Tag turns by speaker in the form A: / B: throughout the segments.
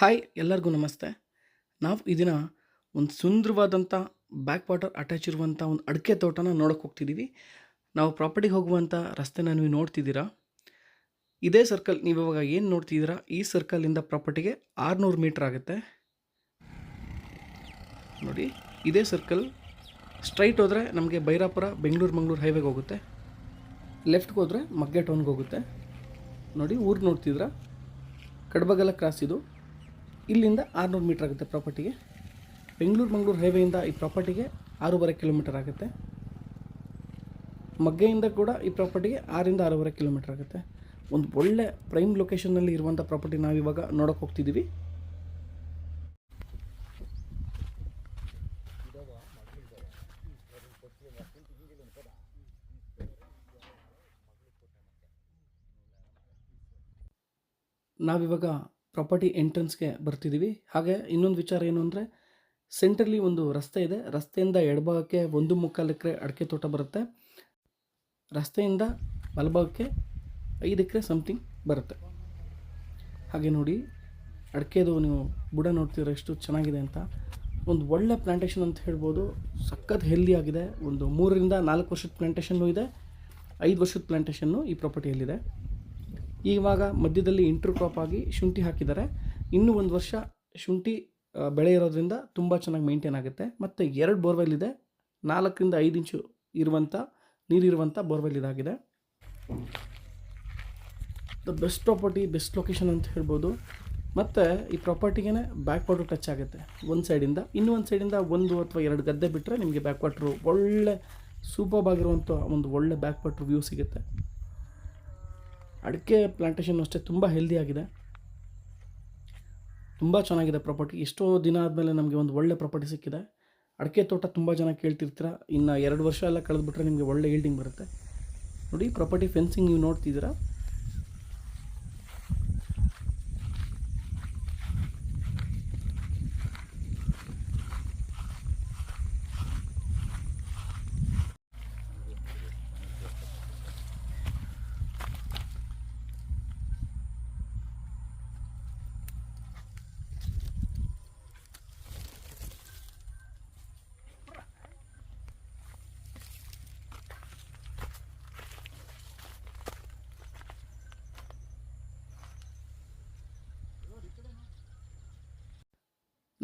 A: Hi, ಎಲ್ಲರಿಗೂ ನಮಸ್ತೆ. ನಾವು ಈ ದಿನ ಒಂದು ಸುಂದರವಾದಂಥ ಬ್ಯಾಕ್ ವಾಟರ್ ಅಟ್ಯಾಚ್ ಇರುವಂಥ ಒಂದು ಅಡಿಕೆ ತೋಟನ ನೋಡೋಕೆ ಹೋಗ್ತಿದ್ದೀವಿ ನಾವು ಪ್ರಾಪರ್ಟಿಗೆ ಹೋಗುವಂಥ ರಸ್ತೆನ ನೀವು ನೋಡ್ತಿದ್ದೀರಾ? ಇದೇ ಸರ್ಕಲ್ ನೀವು ಇವಾಗ ಏನು ನೋಡ್ತಿದ್ದೀರಾ? ಈ ಸರ್ಕಲಿಂದ ಪ್ರಾಪರ್ಟಿಗೆ ಆರುನೂರು ಮೀಟ್ರ್ ಆಗುತ್ತೆ. ನೋಡಿ, ಇದೇ ಸರ್ಕಲ್ ಸ್ಟ್ರೈಟ್ ಹೋದರೆ ನಮಗೆ ಬೈರಾಪುರ, ಬೆಂಗಳೂರು, ಮಂಗಳೂರು ಹೈವೇಗೆ ಹೋಗುತ್ತೆ. ಲೆಫ್ಟ್ಗೆ ಹೋದರೆ ಮಗ್ಗೆ ಟೌನ್ಗೆ ಹೋಗುತ್ತೆ. ನೋಡಿ, ಊರು ನೋಡ್ತಿದ್ದೀರಾ? ಕಡಬಗಲ ಕ್ರಾಸ್ ಇದು. ಇಲ್ಲಿಂದ ಆರುನೂರು ಮೀಟ್ರ್ ಆಗುತ್ತೆ ಪ್ರಾಪರ್ಟಿಗೆ. ಬೆಂಗಳೂರು, ಮಂಗಳೂರು ಹೈವೇಯಿಂದ ಈ ಪ್ರಾಪರ್ಟಿಗೆ ಆರೂವರೆ ಕಿಲೋಮೀಟರ್ ಆಗುತ್ತೆ. ಮಗ್ಗೆಯಿಂದ ಕೂಡ ಈ ಪ್ರಾಪರ್ಟಿಗೆ ಆರಿಂದ ಆರೂವರೆ ಕಿಲೋಮೀಟರ್ ಆಗುತ್ತೆ. ಒಂದು ಒಳ್ಳೆ ಪ್ರೈಮ್ ಲೊಕೇಶನ್ನಲ್ಲಿ ಇರುವಂಥ ಪ್ರಾಪರ್ಟಿ ನಾವಿವಾಗ ನೋಡೋಕೆ ಹೋಗ್ತಿದ್ದೀವಿ ನಾವಿವಾಗ ಪ್ರಾಪರ್ಟಿ ಎಂಟ್ರೆನ್ಸ್ಗೆ ಬರ್ತಿದ್ದೀವಿ ಹಾಗೆ ಇನ್ನೊಂದು ವಿಚಾರ ಏನು ಅಂದರೆ ಸೆಂಟ್ರಲ್ಲಿ ಒಂದು ರಸ್ತೆ ಇದೆ. ರಸ್ತೆಯಿಂದ ಎಡಭಾಗಕ್ಕೆ ಒಂದು ಮುಕ್ಕಾಲು ಎಕರೆ ಅಡಿಕೆ ತೋಟ ಬರುತ್ತೆ. ರಸ್ತೆಯಿಂದ ಬಲಭಾಗಕ್ಕೆ ಐದು ಎಕರೆ ಸಮಥಿಂಗ್ ಬರುತ್ತೆ. ಹಾಗೆ ನೋಡಿ, ಅಡಿಕೆದು ನೀವು ಬುಡ ನೋಡ್ತಿದ್ರೆ ಎಷ್ಟು ಚೆನ್ನಾಗಿದೆ ಅಂತ. ಒಂದು ಒಳ್ಳೆ ಪ್ಲ್ಯಾಂಟೇಷನ್ ಅಂತ ಹೇಳ್ಬೋದು. ಸಖತ್ ಹೆಲ್ದಿ ಆಗಿದೆ. ಒಂದು ಮೂರರಿಂದ ನಾಲ್ಕು ವರ್ಷದ ಪ್ಲಾಂಟೇಶನ್ನು ಇದೆ. ಐದು ವರ್ಷದ ಪ್ಲ್ಯಾಂಟೇಷನ್ನು ಈ ಪ್ರಾಪರ್ಟಿಯಲ್ಲಿದೆ ಇವಾಗ ಮಧ್ಯದಲ್ಲಿ ಇಂಟ್ರ್ ಕ್ರಾಪ್ ಆಗಿ ಶುಂಠಿ ಹಾಕಿದ್ದಾರೆ. ಇನ್ನೂ ಒಂದು ವರ್ಷ ಶುಂಠಿ ಬೆಳೆ ಇರೋದ್ರಿಂದ ತುಂಬ ಚೆನ್ನಾಗಿ ಮೇಂಟೈನ್ ಆಗುತ್ತೆ. ಮತ್ತು ಎರಡು ಬೋರ್ವೆಲ್ ಇದೆ. ನಾಲ್ಕರಿಂದ ಐದು ಇಂಚು ಇರುವಂಥ ನೀರಿರುವಂಥ ಬೋರ್ವೆಲ್ ಇದಾಗಿದೆ. The best property best location ಅಂತ ಹೇಳ್ಬೋದು. ಮತ್ತು ಈ ಪ್ರಾಪರ್ಟಿಗೆ ಬ್ಯಾಕ್ ವಾಟ್ರ್ ಟಚ್ ಆಗುತ್ತೆ. ಒಂದು ಸೈಡಿಂದ ಇನ್ನೂ ಒಂದು ಸೈಡಿಂದ ಒಂದು ಅಥವಾ ಎರಡು ಗದ್ದೆ ಬಿಟ್ಟರೆ ನಿಮಗೆ ಬ್ಯಾಕ್ ವಾಟ್ರು ಒಳ್ಳೆ ಸೂಪರ್ಬ್ ಆಗಿರುವಂಥ ಒಂದು ಒಳ್ಳೆ ಬ್ಯಾಕ್ ವಾಟ್ರ್ ವ್ಯೂ ಸಿಗುತ್ತೆ. ಅಡಿಕೆ ಪ್ಲ್ಯಾಂಟೇಷನ್ ಅಷ್ಟೇ ತುಂಬ ಹೆಲ್ದಿ ಆಗಿದೆ. ತುಂಬ ಚೆನ್ನಾಗಿದೆ ಪ್ರಾಪರ್ಟಿ ಎಷ್ಟೋ ದಿನ ಆದಮೇಲೆ ನಮಗೆ ಒಂದು ಒಳ್ಳೆ ಪ್ರಾಪರ್ಟಿ ಸಿಕ್ಕಿದೆ. ಅಡಿಕೆ ತೋಟ ತುಂಬ ಜನ ಕೇಳ್ತಿರ್ತೀರ? ಇನ್ನು ಎರಡು ವರ್ಷ ಎಲ್ಲ ಕಳೆದ್ಬಿಟ್ರೆ ನಿಮಗೆ ಒಳ್ಳೆ ಈಲ್ಡಿಂಗ್ ಬರುತ್ತೆ. ನೋಡಿ ಪ್ರಾಪರ್ಟಿ ಫೆನ್ಸಿಂಗ್ ನೀವು ನೋಡ್ತಿದ್ದೀರಾ?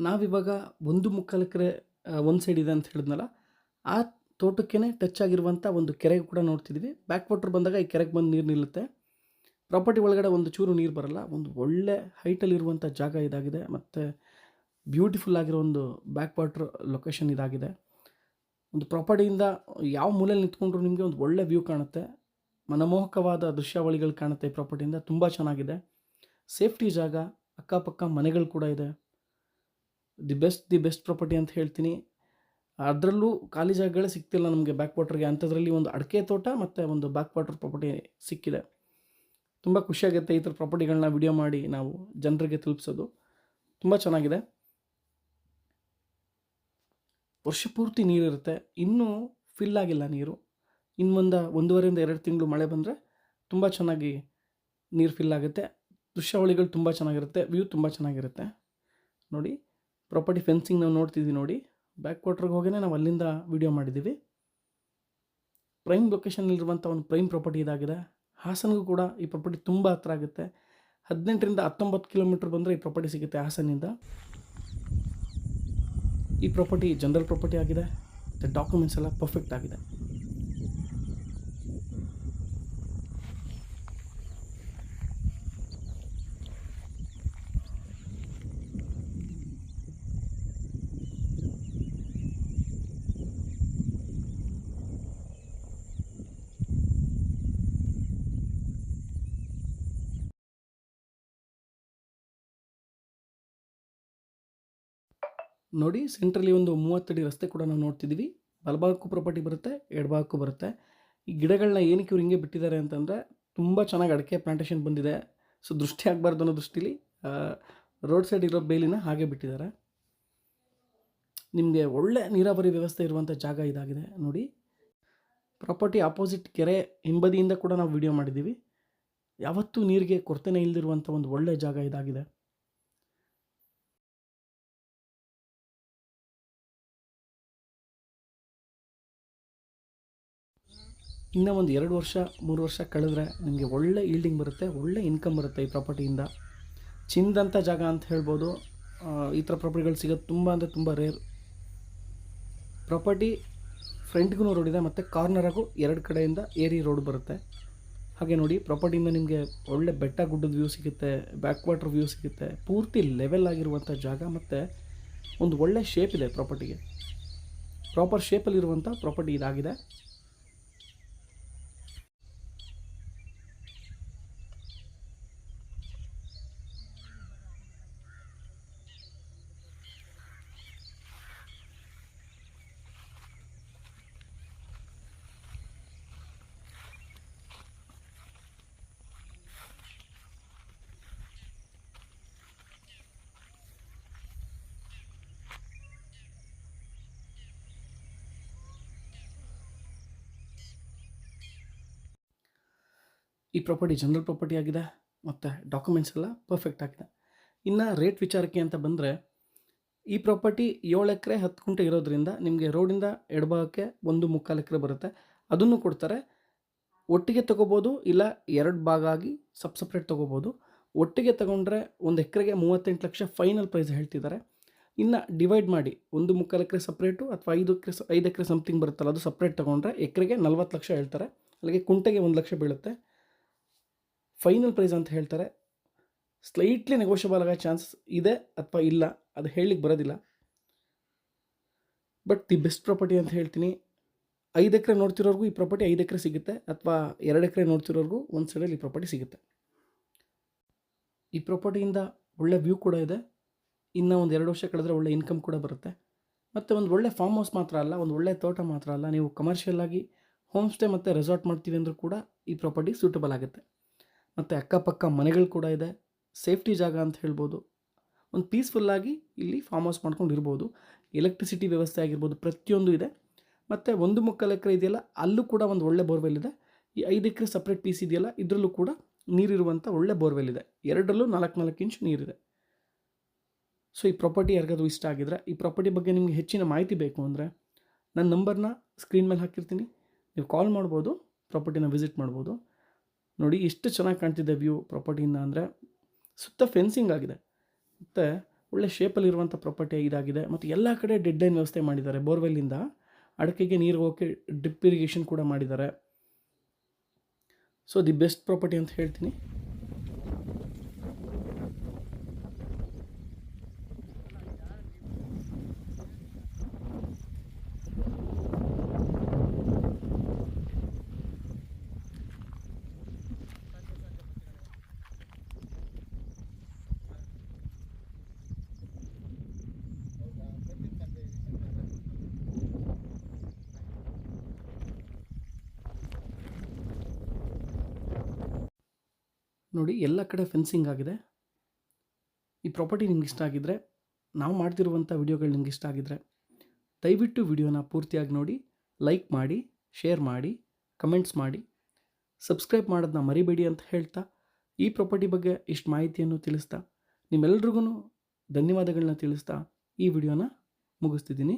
A: ನಾವಿವಾಗ ಒಂದು ಮುಕ್ಕಾಲು ಎಕರೆ ಒಂದು ಸೈಡ್ ಇದೆ ಅಂತ ಹೇಳಿದ್ನಲ್ಲ, ಆ ತೋಟಕ್ಕೇ ಟಚ್ ಆಗಿರುವಂಥ ಒಂದು ಕೆರೆಗೆ ಕೂಡ ನೋಡ್ತಿದ್ವಿ. ಬ್ಯಾಕ್ ವಾಟರ್ ಬಂದಾಗ ಈ ಕೆರೆಗೆ ಬಂದು ನೀರು ನಿಲ್ಲುತ್ತೆ. ಪ್ರಾಪರ್ಟಿ ಒಳಗಡೆ ಒಂದು ಚೂರು ನೀರು ಬರಲ್ಲ, ಒಂದು ಒಳ್ಳೆ ಹೈಟಲ್ಲಿರುವಂಥ ಜಾಗ ಇದಾಗಿದೆ. ಮತ್ತು ಬ್ಯೂಟಿಫುಲ್ ಆಗಿರೋ ಒಂದು ಬ್ಯಾಕ್ ವಾಟ್ರ್ ಲೊಕೇಶನ್ ಇದಾಗಿದೆ. ಒಂದು ಪ್ರಾಪರ್ಟಿಯಿಂದ ಯಾವ ಮೂಲೆಯಲ್ಲಿ ನಿಂತ್ಕೊಂಡ್ರು ನಿಮಗೆ ಒಂದು ಒಳ್ಳೆ ವ್ಯೂ ಕಾಣುತ್ತೆ. ಮನಮೋಹಕವಾದ ದೃಶ್ಯಾವಳಿಗಳು ಕಾಣುತ್ತೆ ಈ ಪ್ರಾಪರ್ಟಿಯಿಂದ ತುಂಬ ಚೆನ್ನಾಗಿದೆ. ಸೇಫ್ಟಿ ಜಾಗ, ಅಕ್ಕಪಕ್ಕ ಮನೆಗಳು ಕೂಡ ಇದೆ. The best the best property ಅಂತ ಹೇಳ್ತೀನಿ. ಅದರಲ್ಲೂ ಖಾಲಿ ಜಾಗಗಳೇ ಸಿಗ್ತಿಲ್ಲ ನಮಗೆ ಬ್ಯಾಕ್ ವಾಟರ್ಗೆ ಅಂಥದ್ರಲ್ಲಿ ಒಂದು ಅಡಿಕೆ ತೋಟ ಮತ್ತು ಒಂದು ಬ್ಯಾಕ್ ವಾಟರ್ ಪ್ರಾಪರ್ಟಿ ಸಿಕ್ಕಿದೆ. ತುಂಬ ಖುಷಿಯಾಗುತ್ತೆ ಈ ಥರ ಪ್ರಾಪರ್ಟಿಗಳನ್ನ ವಿಡಿಯೋ ಮಾಡಿ ನಾವು ಜನರಿಗೆ ತಲುಪಿಸೋದು. ತುಂಬ ಚೆನ್ನಾಗಿದೆ. ವರ್ಷ ಪೂರ್ತಿ ನೀರಿರುತ್ತೆ. ಇನ್ನೂ ಫಿಲ್ ಆಗಿಲ್ಲ ನೀರು. ಇನ್ನೊಂದು ಒಂದೂವರೆಯಿಂದ ಎರಡು ತಿಂಗಳು ಮಳೆ ಬಂದರೆ ತುಂಬ ಚೆನ್ನಾಗಿ ನೀರು ಫಿಲ್ ಆಗುತ್ತೆ. ದೃಶ್ಯಾವಳಿಗಳು ತುಂಬ ಚೆನ್ನಾಗಿರುತ್ತೆ. ವ್ಯೂ ತುಂಬ ಚೆನ್ನಾಗಿರುತ್ತೆ. ನೋಡಿ. ಪ್ರಾಪರ್ಟಿ ಫೆನ್ಸಿಂಗ್ ನಾವು ನೋಡ್ತಿದ್ದೀವಿ ನೋಡಿ. ಬ್ಯಾಕ್ ಕ್ವಾರ್ಟರ್ಗೆ ಹೋಗೇ ನಾವು ಅಲ್ಲಿಂದ ವಿಡಿಯೋ ಮಾಡಿದ್ದೀವಿ. ಪ್ರೈಮ್ ಲೊಕೇಶನಲ್ಲಿರುವಂಥ ಒಂದು ಪ್ರೈಮ್ ಪ್ರಾಪರ್ಟಿ ಇದಾಗಿದೆ. ಹಾಸನಗೂ ಕೂಡ ಈ ಪ್ರಾಪರ್ಟಿ ತುಂಬ ಹತ್ರ ಆಗುತ್ತೆ. ಹದಿನೆಂಟರಿಂದ ಹತ್ತೊಂಬತ್ತು ಕಿಲೋಮೀಟ್ರ್ ಬಂದರೆ ಈ ಪ್ರಾಪರ್ಟಿ ಸಿಗುತ್ತೆ ಹಾಸನಿಂದ ಈ ಪ್ರಾಪರ್ಟಿ ಜನರಲ್ ಪ್ರಾಪರ್ಟಿ ಆಗಿದೆ. ಮತ್ತು ಡಾಕ್ಯುಮೆಂಟ್ಸ್ ಎಲ್ಲ ಪರ್ಫೆಕ್ಟ್ ಆಗಿದೆ. ನೋಡಿ, ಸೆಂಟ್ರಲ್ಲಿ ಒಂದು ಮೂವತ್ತಡಿ ರಸ್ತೆ ಕೂಡ ನಾವು ನೋಡ್ತಿದ್ದೀವಿ. ಬಲಭಾಗಕ್ಕೂ ಪ್ರಾಪರ್ಟಿ ಬರುತ್ತೆ, ಎಡಭಾಗಕ್ಕೂ ಬರುತ್ತೆ. ಈ ಗಿಡಗಳನ್ನ ಏನಕ್ಕೆ ಇವ್ರು ಹಿಂಗೆ ಬಿಟ್ಟಿದ್ದಾರೆ ಅಂತಂದರೆ, ತುಂಬ ಚೆನ್ನಾಗಿ ಅಡಿಕೆ ಪ್ಲಾಂಟೇಷನ್ ಬಂದಿದೆ. ಸೊ, ದೃಷ್ಟಿ ಆಗಬಾರ್ದು ಅನ್ನೋ ದೃಷ್ಟಿಲಿ ರೋಡ್ ಸೈಡ್ ಇರೋ ಬೇಲಿನ ಹಾಗೆ ಬಿಟ್ಟಿದ್ದಾರೆ. ನಿಮಗೆ ಒಳ್ಳೆ ನೀರಾವರಿ ವ್ಯವಸ್ಥೆ ಇರುವಂಥ ಜಾಗ ಇದಾಗಿದೆ ನೋಡಿ. ಪ್ರಾಪರ್ಟಿ ಆಪೋಸಿಟ್ ಕೆರೆ ಹಿಂಬದಿಯಿಂದ ಕೂಡ ನಾವು ವಿಡಿಯೋ ಮಾಡಿದ್ದೀವಿ. ಯಾವತ್ತೂ ನೀರಿಗೆ ಕೊರತೆನೇ ಇಲ್ಲದಿರುವಂಥ ಒಂದು ಒಳ್ಳೆಯ ಜಾಗ ಇದಾಗಿದೆ. ಇನ್ನೂ ಒಂದು ಎರಡು ವರ್ಷ, ಮೂರು ವರ್ಷ ಕಳೆದ್ರೆ ನಿಮಗೆ ಒಳ್ಳೆ ಈಲ್ಡಿಂಗ್ ಬರುತ್ತೆ, ಒಳ್ಳೆ ಇನ್ಕಮ್ ಬರುತ್ತೆ ಈ ಪ್ರಾಪರ್ಟಿಯಿಂದ ಚಿಂದಂಥ ಜಾಗ ಅಂತ ಹೇಳ್ಬೋದು. ಈ ಥರ ಪ್ರಾಪರ್ಟಿಗಳು ಸಿಗೋದು ತುಂಬ ಅಂದರೆ ತುಂಬ ರೇರ್ ಪ್ರಾಪರ್ಟಿ ಫ್ರಂಟ್ಗೂ ರೋಡ್ ಇದೆ, ಮತ್ತು ಕಾರ್ನರಾಗೂ ಎರಡು ಕಡೆಯಿಂದ ಏರಿ ರೋಡ್ ಬರುತ್ತೆ. ಹಾಗೆ ನೋಡಿ ಪ್ರಾಪರ್ಟಿಯಿಂದ ನಿಮಗೆ ಒಳ್ಳೆ ಬೆಟ್ಟ ಗುಡ್ಡದ ವ್ಯೂ ಸಿಗುತ್ತೆ ಬ್ಯಾಕ್ ವಾಟರ್ ವ್ಯೂ ಸಿಗುತ್ತೆ. ಪೂರ್ತಿ ಲೆವೆಲ್ ಆಗಿರುವಂಥ ಜಾಗ, ಮತ್ತು ಒಂದು ಒಳ್ಳೆ ಶೇಪ್ ಇದೆ ಪ್ರಾಪರ್ಟಿಗೆ ಪ್ರಾಪರ್ ಶೇಪಲ್ಲಿರುವಂಥ ಪ್ರಾಪರ್ಟಿ ಇದಾಗಿದೆ. ಈ ಪ್ರಾಪರ್ಟಿ ಜನರಲ್ ಪ್ರಾಪರ್ಟಿ ಆಗಿದೆ ಮತ್ತು ಡಾಕ್ಯುಮೆಂಟ್ಸ್ ಎಲ್ಲ ಪರ್ಫೆಕ್ಟ್ ಆಗಿದೆ. ಇನ್ನು ರೇಟ್ ವಿಚಾರಕ್ಕೆ ಅಂತ ಬಂದರೆ, ಈ ಪ್ರಾಪರ್ಟಿ ಏಳು ಎಕರೆ, ಹತ್ತು ಕುಂಟೆ ಇರೋದ್ರಿಂದ ನಿಮಗೆ ರೋಡಿಂದ ಎಡಭಾಗಕ್ಕೆ ಒಂದು ಮುಕ್ಕಾಲು ಎಕರೆ ಬರುತ್ತೆ. ಅದನ್ನು ಕೊಡ್ತಾರೆ. ಒಟ್ಟಿಗೆ ತೊಗೋಬೋದು ಇಲ್ಲ ಎರಡು ಭಾಗ ಆಗಿ ಸಬ್ ಸಪ್ರೇಟ್ ತೊಗೋಬೋದು. ಒಟ್ಟಿಗೆ ತೊಗೊಂಡ್ರೆ ಒಂದು ಎಕರೆಗೆ ಮೂವತ್ತೆಂಟು ಲಕ್ಷ ಫೈನಲ್ ಪ್ರೈಸ್ ಹೇಳ್ತಿದ್ದಾರೆ. ಇನ್ನು ಡಿವೈಡ್ ಮಾಡಿ ಒಂದು ಮುಕ್ಕಾಲು ಎಕರೆ ಸಪ್ರೇಟು ಅಥವಾ ಐದು ಎಕರೆ ಐದು ಎಕರೆ ಸಮಥಿಂಗ್ ಬರುತ್ತಲ್ಲ ಅದು ಸಪ್ರೇಟ್ ತೊಗೊಂಡ್ರೆ ಎಕರೆಗೆ ನಲ್ವತ್ತು ಲಕ್ಷ ಹೇಳ್ತಾರೆ. ಅಲ್ಲಿಗೆ ಕುಂಟೆಗೆ ಒಂದು ಲಕ್ಷ ಬೀಳುತ್ತೆ. ಫೈನಲ್ ಪ್ರೈಸ್ ಅಂತ ಹೇಳ್ತಾರೆ. ಸ್ಲೈಟ್ಲಿ ನೆಗೋಷಿಯಬಲ್ ಆಗೋ ಚಾನ್ಸ್ ಇದೆ ಅಥವಾ ಇಲ್ಲ, ಅದು ಹೇಳಲಿಕ್ಕೆ ಬರೋದಿಲ್ಲ. ಬಟ್ ದಿ ಬೆಸ್ಟ್ ಪ್ರಾಪರ್ಟಿ ಅಂತ ಹೇಳ್ತೀನಿ. ಐದು ಎಕರೆ ನೋಡ್ತಿರೋರ್ಗೂ ಈ ಪ್ರಾಪರ್ಟಿ ಐದು ಎಕರೆ ಸಿಗುತ್ತೆ ಅಥವಾ ಎರಡು ಎಕರೆ ನೋಡ್ತಿರೋರ್ಗೂ ಒಂದು ಸೈಡಲ್ಲಿ ಈ ಪ್ರಾಪರ್ಟಿ ಸಿಗುತ್ತೆ. ಈ ಪ್ರಾಪರ್ಟಿಯಿಂದ ಒಳ್ಳೆ ವ್ಯೂ ಕೂಡ ಇದೆ. ಇನ್ನು ಒಂದು ಎರಡು ವರ್ಷ ಕಳೆದ್ರೆ ಒಳ್ಳೆ ಇನ್ಕಮ್ ಕೂಡ ಬರುತ್ತೆ. ಮತ್ತು ಒಂದು ಒಳ್ಳೆ ಫಾರ್ಮ್ ಹೌಸ್ ಮಾತ್ರ ಅಲ್ಲ, ಒಂದು ಒಳ್ಳೆ ತೋಟ ಮಾತ್ರ ಅಲ್ಲ, ನೀವು ಕಮರ್ಷಿಯಲ್ ಆಗಿ ಹೋಮ್ ಸ್ಟೇ ಮತ್ತು ರೆಸಾರ್ಟ್ ಮಾಡ್ತೀವಿ ಅಂದರೂ ಕೂಡ ಈ ಪ್ರಾಪರ್ಟಿ ಸೂಟಬಲ್ ಆಗುತ್ತೆ. ಮತ್ತು ಅಕ್ಕಪಕ್ಕ ಮನೆಗಳು ಕೂಡ ಇದೆ. ಸೇಫ್ಟಿ ಜಾಗ ಅಂತ ಹೇಳ್ಬೋದು. ಒಂದು ಪೀಸ್ಫುಲ್ಲಾಗಿ ಇಲ್ಲಿ ಫಾರ್ಮ್ ಹೌಸ್ ಮಾಡ್ಕೊಂಡು ಇರ್ಬೋದು ಎಲೆಕ್ಟ್ರಿಸಿಟಿ ವ್ಯವಸ್ಥೆ ಆಗಿರ್ಬೋದು, ಪ್ರತಿಯೊಂದು ಇದೆ. ಮತ್ತು ಒಂದು ಮುಕ್ಕಾಲು ಎಕರೆ ಇದೆಯಲ್ಲ, ಅಲ್ಲೂ ಕೂಡ ಒಂದು ಒಳ್ಳೆ ಬೋರ್ವೆಲ್ ಇದೆ. ಈ ಐದು ಎಕರೆ ಸಪ್ರೇಟ್ ಪೀಸ್ ಇದೆಯಲ್ಲ, ಇದರಲ್ಲೂ ಕೂಡ ನೀರಿರುವಂಥ ಒಳ್ಳೆ ಬೋರ್ವೆಲ್ ಇದೆ. ಎರಡರಲ್ಲೂ ನಾಲ್ಕು ನಾಲ್ಕು ಇಂಚು ನೀರಿದೆ. ಸೊ ಈ ಪ್ರಾಪರ್ಟಿ ಯಾರಿಗಾದ್ರೂ ಇಷ್ಟ ಆಗಿದ್ರೆ, ಈ ಪ್ರಾಪರ್ಟಿ ಬಗ್ಗೆ ನಿಮಗೆ ಹೆಚ್ಚಿನ ಮಾಹಿತಿ ಬೇಕು ಅಂದರೆ, ನನ್ನ ನಂಬರ್ನ ಸ್ಕ್ರೀನ್ ಮೇಲೆ ಹಾಕಿರ್ತೀನಿ. ನೀವು ಕಾಲ್ ಮಾಡ್ಬೋದು ಪ್ರಾಪರ್ಟಿನ ವಿಸಿಟ್ ಮಾಡ್ಬೋದು. ನೋಡಿ ಎಷ್ಟು ಚೆನ್ನಾಗಿ ಕಾಣ್ತಿದೆ ವ್ಯೂ ಪ್ರಾಪರ್ಟಿಯಿಂದ ಅಂದರೆ ಸುತ್ತ ಫೆನ್ಸಿಂಗ್ ಆಗಿದೆ. ಮತ್ತು ಒಳ್ಳೆ ಶೇಪಲ್ಲಿರುವಂಥ ಪ್ರಾಪರ್ಟಿ ಇದಾಗಿದೆ. ಮತ್ತು ಎಲ್ಲ ಕಡೆ ಡೆಡ್ ಲೈನ್ ವ್ಯವಸ್ಥೆ ಮಾಡಿದ್ದಾರೆ. ಬೋರ್ವೆಲ್ಲಿಂದ ಅಡಕೆಗೆ ನೀರು ಹೋಗೋಕ್ಕೆ ಡ್ರಿಪ್ ಇರಿಗೇಷನ್ ಕೂಡ ಮಾಡಿದ್ದಾರೆ. ಸೊ ದಿ ಬೆಸ್ಟ್ ಪ್ರಾಪರ್ಟಿ ಅಂತ ಹೇಳ್ತೀನಿ. ನೋಡಿ ಎಲ್ಲ ಕಡೆ ಫೆನ್ಸಿಂಗ್ ಆಗಿದೆ. ಈ ಪ್ರಾಪರ್ಟಿ ನಿಮ್ಗೆ ಇಷ್ಟ ಆಗಿದ್ದರೆ ನಾವು ಮಾಡ್ತಿರುವಂಥ ವಿಡಿಯೋಗಳು ನಿಮ್ಗೆ ಇಷ್ಟ ಆಗಿದ್ದರೆ ದಯವಿಟ್ಟು ವಿಡಿಯೋನ ಪೂರ್ತಿಯಾಗಿ ನೋಡಿ ಲೈಕ್ ಮಾಡಿ ಶೇರ್ ಮಾಡಿ ಕಮೆಂಟ್ಸ್ ಮಾಡಿ ಸಬ್ಸ್ಕ್ರೈಬ್ ಮಾಡೋದನ್ನ ಮರಿಬೇಡಿ ಅಂತ ಹೇಳ್ತಾ, ಈ ಪ್ರಾಪರ್ಟಿ ಬಗ್ಗೆ ಇಷ್ಟು ಮಾಹಿತಿಯನ್ನು ತಿಳಿಸ್ತಾ ನಿಮ್ಮೆಲ್ರಿಗೂ ಧನ್ಯವಾದಗಳನ್ನ ತಿಳಿಸ್ತಾ, ಈ ವಿಡಿಯೋನ ಮುಗಿಸ್ತಿದ್ದೀನಿ.